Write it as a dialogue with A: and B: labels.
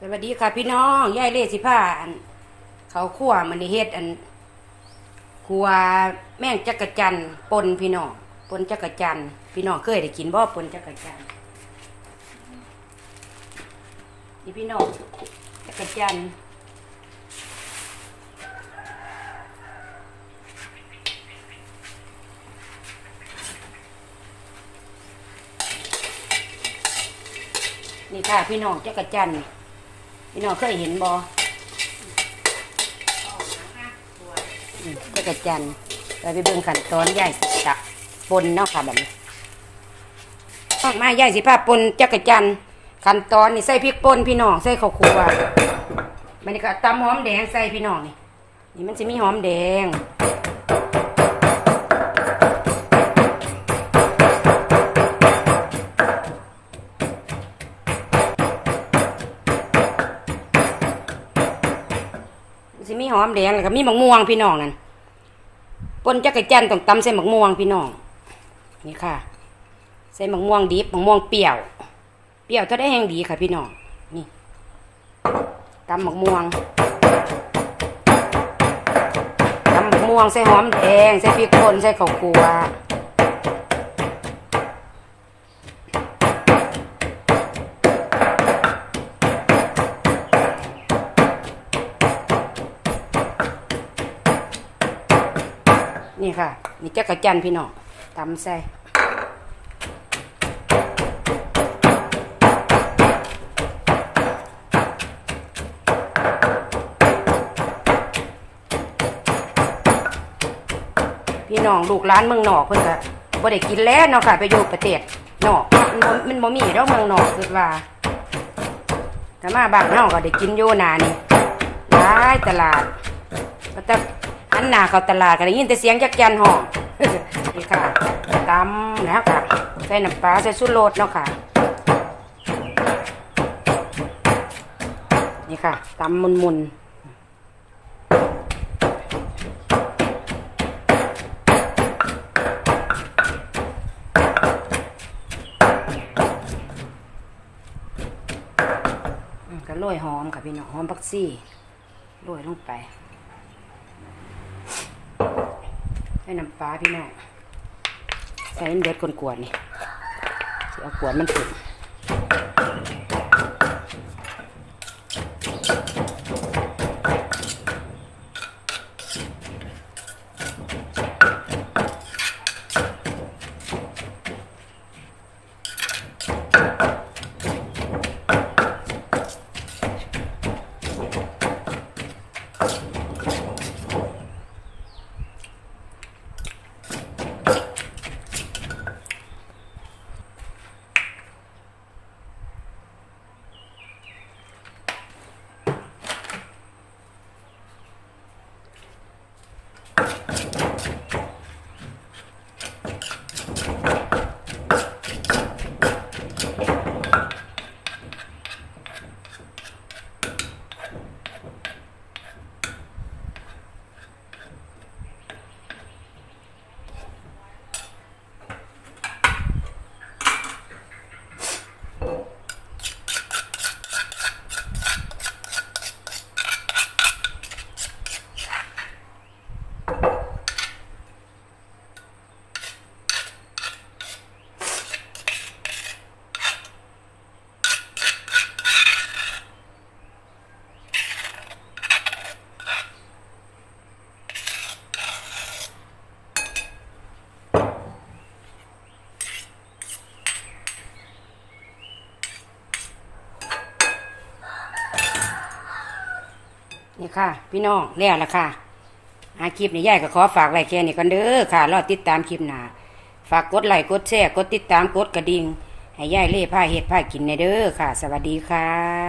A: สวัสดีค่ะพี่น้องยายเล่สิผ้าอันเขาคั่วมันเฮ็ดอันคั่วแม่งจักระจันปนพี่น้องปนจักระจันพี่น้องเคยได้กินบ่ปนจักระจันนี่พี่น้องจักระจันนี่ค่ะพี่น้องจักระจันทร์ พี่น้องเคยเห็นบอืมจักระจันทร์เราไปเบิ่งขั้นตอนยายสิตะปนเนาะค่ะแบบนี้ออกมายายสิพาปนจักระจันขั้นตอนนี่ใส่พริกป่นพี่น้องใส่ข้าวคั่วมันนี่ก็ตำหอมแดงใส่พี่น้องนี่นี่มันจะมีหอมแดง สิมีหอมแดงแล้วก็มีหมักม่วงพี่น้องนั่นปนจักรจันต้องตำใส่หมักม่วงพี่น้อง นี่ค่ะ ใส่หมักม่วงดิบหมักม่วงเปรี้ยว เปรี้ยวถ้าได้แห้งดีค่ะพี่น้อง นี่ตำหมักม่วงตำหมักม่วงใส่หอมแดงใส่พริกป่นใส่ข้าวคั่ว นี่ค่ะ นี่จักระจันพี่น้องตำใส่พี่น้องลูกหลานเมืองนอกเพิ่นก็บ่ได้กินแล้วเนาะค่ะ ไปอยู่ประเทศนอกมันบ่มันบ่มีดอกเมืองนอกคือว่าแต่มาบ้านเฮาก็ได้กินอยู่นานี่หลายตลาดก็แต่ อันหน้าเข้าตลาดก็ได้ยินแต่เสียงจักจันห้องนี่ค่ะตำแล้วค่ะใส่น้ำปลาใส่สุรสเนาะค่ะ นี่ค่ะตำมุนๆอืมก็โรยหอมค่ะพี่น้องหอมผักซี่โรยลงไป ให้น้ำปลาพี่น้องใส่เด็ดกวนๆนี่เอากวนมันถึง นี่ค่ะ พี่น้องแล้วละค่ะอาคลิปนี่ยายก็ขอฝากไว้แค่นี้กันเด้อค่ะ รอติดตามคลิปหน้าฝากกดไลค์กดแชร์กดติดตามกดกระดิ่งให้ยายเล่ผ้าเห็ดผ้ากินในเด้อค่ะ สวัสดีค่ะ